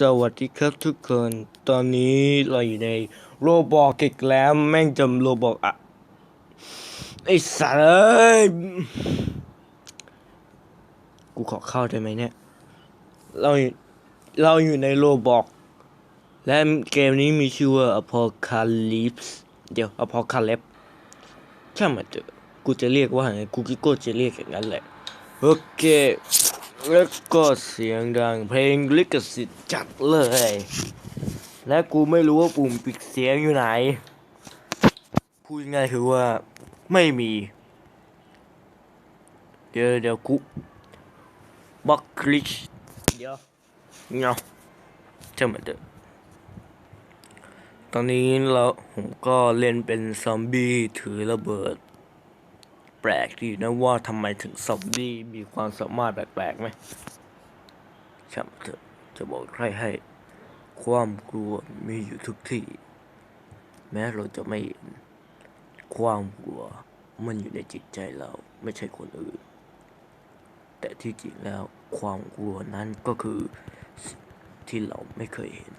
สวัสดีครับทุกคน ตอนนี้เราอยู่ในโรบอกอีกแล้ว แม่งจำโรบอกอะไอ้สัสเอ้ยกูขอเข้าได้ไหมเนี่ย เราเราอยู่ในโรบอก และเกมนี้มีชื่อว่า Apocalypse เดี๋ยว Apocalypse ช่างมันเถอะกูจะเรียกว่าไงกูกิโก้จะเรียกอย่างนั้นแหละ โอเค แล้วก็เสียงดัง เพลงลิขสิทธิ์จัดเลย และกูไม่รู้ว่าปุ่มปิดเสียงอยู่ไหน พูดง่ายคือว่าไม่มี เดี๋ยวเดี๋ยวกูบักคลิชเดี๋ยวเงาจะมาเด้อตอนนี้เราผมก็เล่นเป็นซอมบี้ถือระเบิด ปลกดีนะว่าทำไมถึงซอมบี้มีความสามารถแปลกๆไหมช่างเถอะจะบอกใครให้ ความกลัวมีอยู่ทุกที่ แม้เราจะไม่เห็นความกลัวมันอยู่ในจิตใจเราไม่ใช่คนอื่น แต่ที่จริงแล้วความกลัวนั้นก็คือที่เราไม่เคยเห็น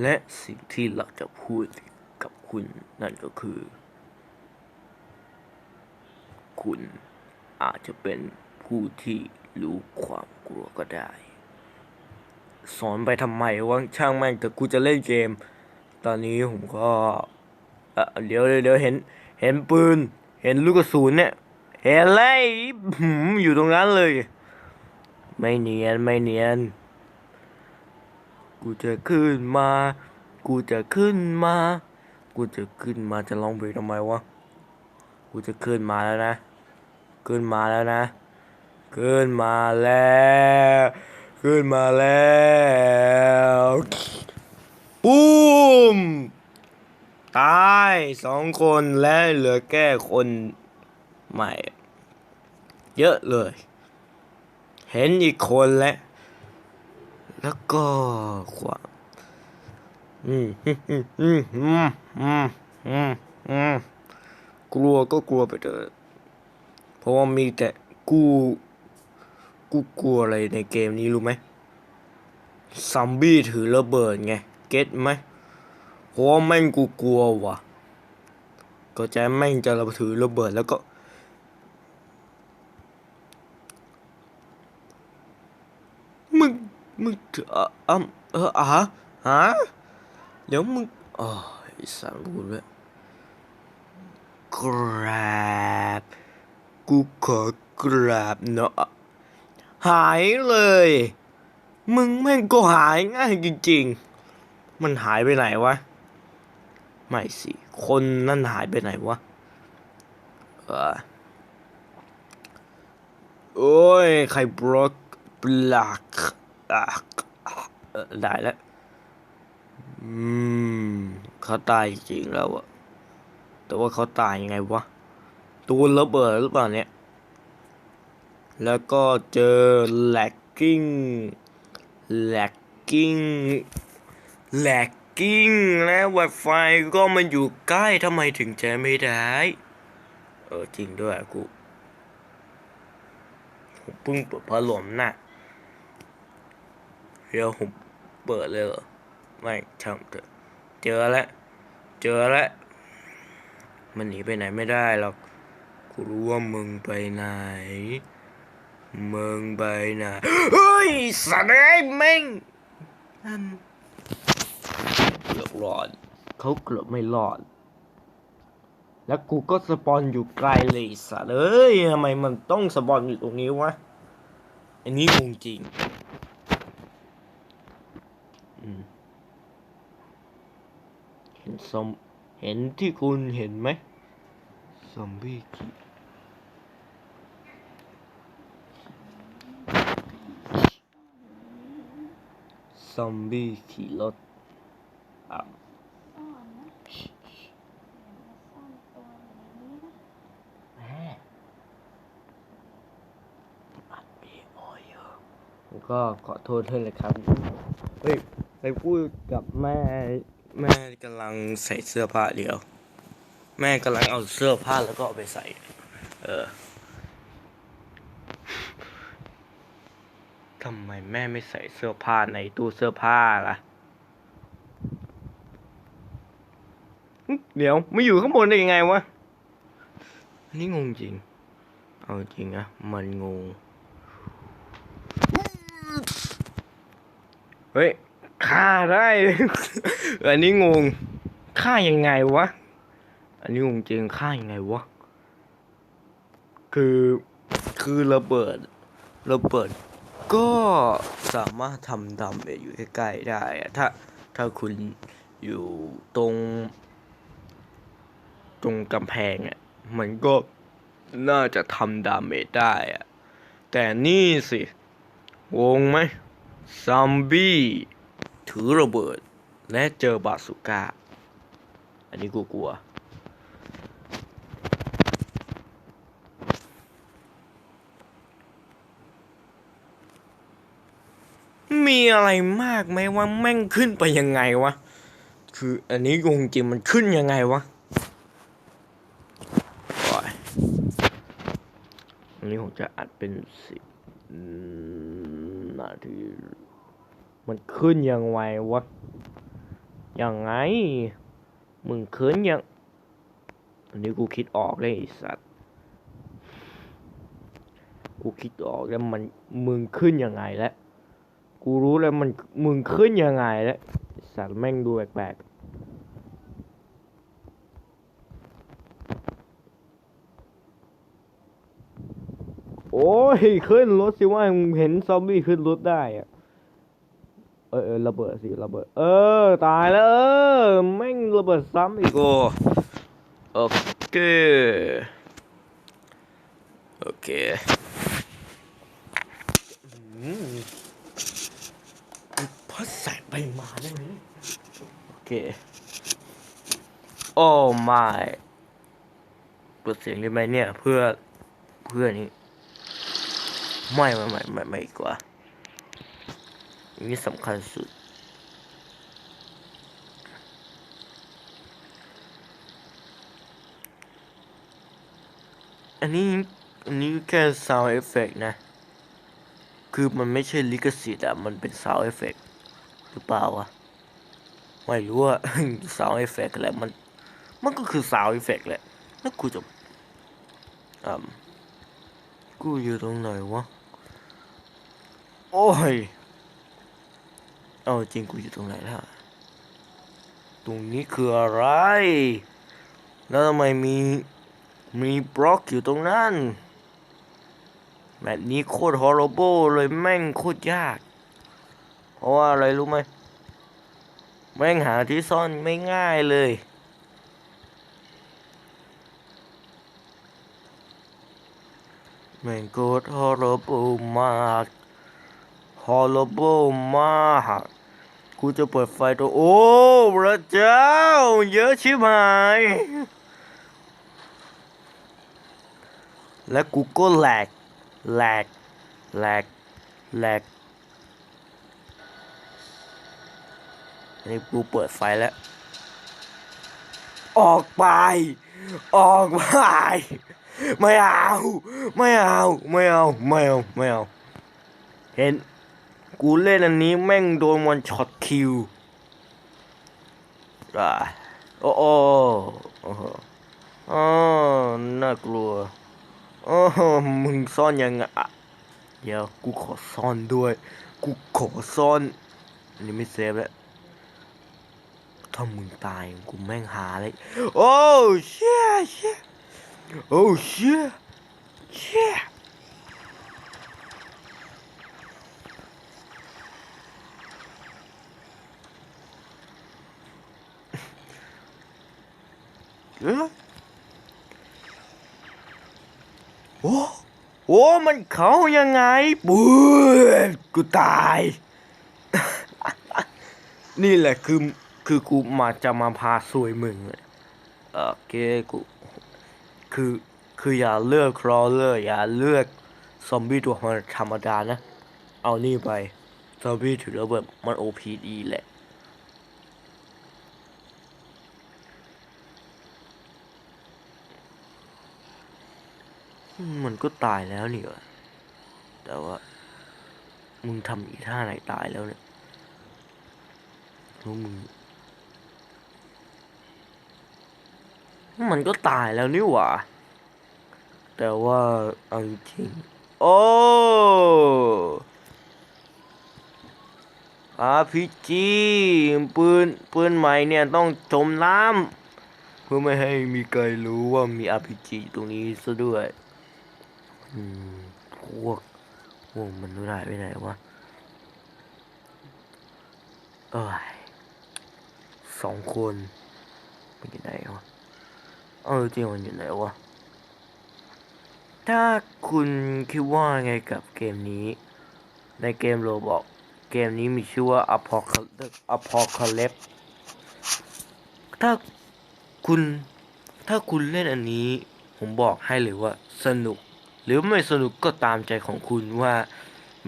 และสิ่งที่เราจะพูดกับคุณนั่นก็คือ คุณอาจจะเป็นผู้ที่รู้ความกลัวก็ได้ สอนไปทำไมวะช่างแม่งแต่กูจะเล่นเกม ตอนนี้ผมก็เออเดี๋ยวเดี๋ยวเห็น เห็นปืน เห็นลูกกระสุนเนี่ย เห็นเลยอยู่ตรงนั้นเลย ไม่เนียนไม่เนียน กูจะขึ้นมา กูจะขึ้นมา กูจะขึ้นมาจะร้องเพลงทำไมวะ กูจะขึ้นมาแล้วนะ ขึ้นมาแล้วนะ ขึ้นมาแล้ว ขึ้นมาแล้วปุ้มตายสองคนและเหลือแค่คนใหม่ เยอะเลย เห็นอีกคนแล้ว แล้วก็ขวาอืมอืมอืมอืมอืมอืมอืมกลัวก็กลัวไปเถอะเพราะว่ามีแต่กูกูกลัวอะไรในเกมนี้รู้ไหมซัมบี้ถือระเบิดไง เก็ตไหมเพราะว่าแม่งกูกลัวว่ะ ก็จะแม่งจะระถือระเบิดแล้วก็ มึงเออเออเอออะฮะเดี๋ยวมึงอ๋อไอ้สังกูดเลยกราบกูขอกราบเนาะหายเลย มึงแม่งก็หายง่ายจริง ๆ มันหายไปไหนวะ ไม่สิ คนนั่นหายไปไหนวะเออโอ้ย ใครบล็อกบลัก ได้แล้ว อืมเขาตายจริงแล้วอะแต่ว่าเขาตายยังไงวะตูนระเบิดหรือเปล่าเนี่ย แล้วก็เจอแลกกิ้งแลกกิ้งแลกกิ้งและ Wi-Fi ก็มันอยู่ใกล้ทำไมถึงใจะไม่ได้ เออจริงด้วยกูผมเพิ่งเปิดพัดลมน่ะ เดี๋ยวผมเปิดเลยเหรอไม่ช่างเถอะเจอแล้วเจอแล้วมันหนีไปไหนไม่ได้หรอกกูรู้ว่ามึงไปไหน มึงไปไหนเฮ้ยสัตว์ไอ้แม่งนั่นเกือบรอดเขาเกือบไม่รอด แล้วกูก็สปอนอยู่ไกลเลยสัตว์เอ้ยทำไมมันต้องสปอนอยู่ตรงนี้วะ อันนี้งงจริง เห็นซอม เห็นที่คุณเห็นไหม ซอมบี้ขี่ซอมบี้ขี่รถอะอ่อนนะซ่อนตัวอย่างนี้นะแม่อัดวีดีโออยู่ผมก็ขอโทษด้วยเลยครับ เฮ้ย ไปพูดกับแม่ แม่กำลังใส่เสื้อผ้าเดียว แม่กำลังเอาเสื้อผ้าแล้วก็เอาไปใส่ เออทำไมแม่ไม่ใส่เสื้อผ้าในตู้เสื้อผ้าล่ะหึเดี๋ยวไม่อยู่ข้างบนได้ยังไงวะ อันนี้งงจริง เอาจริงนะมันงง เฮ้ย ฆ่าได้ อันนี้งงฆ่ายังไงวะ อันนี้งงจริงฆ่ายังไงวะ คือคือระเบิดระเบิดก็สามารถทำดาเมจอยู่ใกล้ๆได้อะถ้าถ้าคุณอยู่ตรง ตรงกำแพงอะมันก็น่าจะทำดาเมจได้อะแต่นี่สิ วงไหมซอมบี้ ถือระเบิด และเจอบาสุก้า อันนี้กูกลัว มีอะไรมากไหมว่าแม่งขึ้นไปยังไงวะ คืออันนี้งงจริงมันขึ้นยังไงวะอันนี้ผมจะอัดเป็นสิบนาที มันขึ้นยังไงวะ ยังไง มึงขึ้นยัง อันนี้กูคิดออกเลยไอ้สัตว์ กูคิดออกแล้วมันมึงขึ้นยังไงแล้ว กูรู้แล้วมันมึงขึ้นยังไงแล้วสัตว์แม่งดูแปลกโอ้ย ขึ้นรถสิว่ามึงเห็นซอมบี้ขึ้นรถได้อะ ออเออระเบิดสิระเบิด เออ ตายแล้วเออแม่งระเบิดซ้ำอีกโอโอเคโอเคอืมพัดแสงไปมาได้ไหมโอเคโอ้ไม่เปิดเสียงได้ไหมเนี่ย เพื่อเพื่อนี้ไม่ไม่ไม่ไม่ไม่ดีกว่าอั นนี้สำคัญสุด อันนี้อันนี้แค่ sound effect นะ คือมันไม่ใช่ลิขสิทธิ์อะมันเป็น sound effect หรือเปล่าวะ ไม่รู้อะ sound effect แหละมัน มันก็คือ sound effect แหละ แล้วกูจะอืมกูอยู่ตรงไหนวะ โอ้ย เอาจริงกูอยู่ตรงไหนล่ะ ตรงนี้คืออะไร แล้วทำไมมี มีบล็อกอยู่ตรงนั้น แบบนี้โคตร horrible เลยแม่งโคตรยาก เพราะว่าอะไรรู้ไหม แม่งหาที่ซ่อนไม่ง่ายเลยแม่งโคตร horrible มาก horrible มาก กูจะเปิดไฟตัวโอ้พระเจ้า เยอะชิบหาย และกูก็แหลกแหลกแหลกแหลกอันนี้กูเปิดไฟแล้ว ออกไป ออกไป ไม่เอา ไม่เอา ไม่เอา ไม่เอา ไม่เอา เห็น กูเล่นอันนี้แม่งโดนวันช็อตคิวอ่าโอ้โอ้โอ้โหอ๋อน่ากลัวโอ้มึงซ่อนยังไงอะเดี๋ยวกูขอซ่อนด้วย กูขอซ่อนอันนี้ไม่เซฟแล้วถ้ามึงตายกูแม่งหาเลยโอ้เชี่ยเชี่ยโอ้เชี่ยเชี่ย โอ้โอ้มันเขายังไงปืดกูตาย นี่แหละคือคือกูมาจะมาพาซวยมึงอะโอเคกูคือคืออย่าเลือกครอเลอร์อย่าเลือกซอมบี้ตัวธรรมดานะ เอานี่ไปซอมบี้ถือระเบิดมันโอพีดีแหละ มันก็ตายแล้วนี่วะแต่ว่า มึงทำอีท่าไหนตายแล้วเนี่ยรู้มึง มันก็ตายแล้วนี่หว่า แต่ว่าเอาจริง โอ้อาพีจีปืน ปืนใหม่เนี่ย ต้องจมน้ำเพื่อไม่ให้มีใครรู้ว่ามีอาพีจีตรงนี้ซะด้วย อืมพวกพวกมันรู้ได้ไปไหนวะเอ้ยสองคนมันอยู่ไหนวะเออจริงมันอยู่ไหนวะถ้าคุณคิดว่าไงกับเกมนี้ ในเกมโรบอกเกมนี้มีชื่อว่า Apocalypse ถ้าคุณถ้าคุณเล่นอันนี้ ผมบอกให้เลยว่าสนุก หรือไม่สนุกก็ตามใจของคุณว่า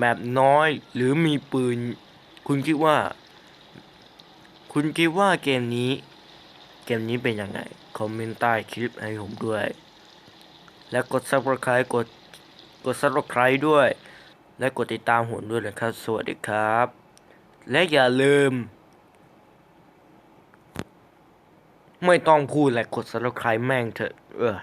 แบบน้อยหรือมีปืน คุณคิดว่า คุณคิดว่าเกมนี้ เกมนี้เป็นยังไง คอมเมนต์ใต้คลิปให้ผมด้วย และกด subscribe กดกด subscribe ด้วย และกดติดตามผมด้วยนะครับ สวัสดีครับ และอย่าลืม ไม่ต้องพูดและกด subscribe แม่งเถอะเออ